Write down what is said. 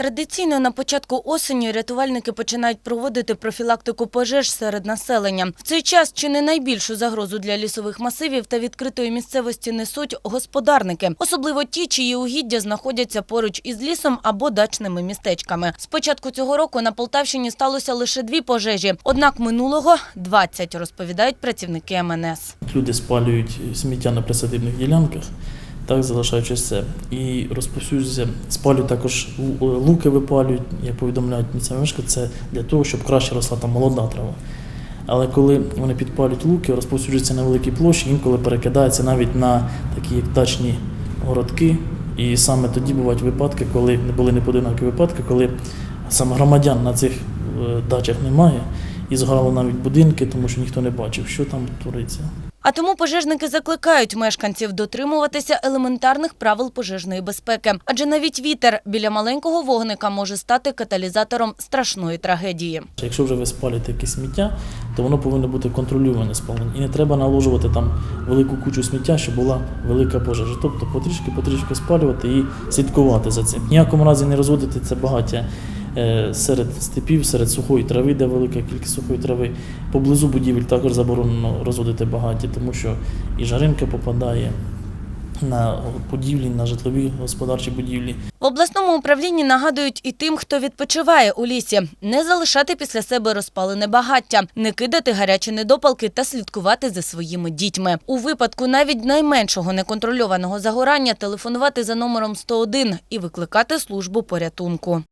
Традиційно на початку осені рятувальники починають проводити профілактику пожеж серед населення. В цей час чи не найбільшу загрозу для лісових масивів та відкритої місцевості несуть господарники, особливо ті, чиї угіддя знаходяться поруч із лісом або дачними містечками. З початку цього року на Полтавщині сталося лише дві пожежі, однак минулого – 20, розповідають працівники МНС. Люди спалюють сміття на присадибних ділянках, так залишаючи все. І розповсюджується, спалюють також луки випалюють, як повідомляють місцеві мешканці, це для того, щоб краще росла там молода трава. Але коли вони підпалюють луки, розповсюджуються на великій площі, інколи перекидається навіть на такі дачні городки. І саме тоді бувають випадки, коли не були неподинокі випадки, коли саме громадян на цих е, дачах немає, і згорали навіть будинки, тому що ніхто не бачив, що там твориться. А тому пожежники закликають мешканців дотримуватися елементарних правил пожежної безпеки. Адже навіть вітер біля маленького вогника може стати каталізатором страшної трагедії. Якщо вже ви спалюєте якесь сміття, то воно повинно бути контрольоване спалення. І не треба наложувати там велику кучу сміття, щоб була велика пожежа. Тобто потрішки потрішки спалювати і слідкувати за цим. В ніякому разі не розводити це багаття серед степів, серед сухої трави, де велика кількість сухої трави. Поблизу будівель також заборонено розводити багаття, тому що і жаринка попадає на будівлі, на житлові господарчі будівлі. В обласному управлінні нагадують і тим, хто відпочиває у лісі, не залишати після себе розпалене багаття, не кидати гарячі недопалки та слідкувати за своїми дітьми. У випадку навіть найменшого неконтрольованого загорання телефонувати за номером 101 і викликати службу порятунку.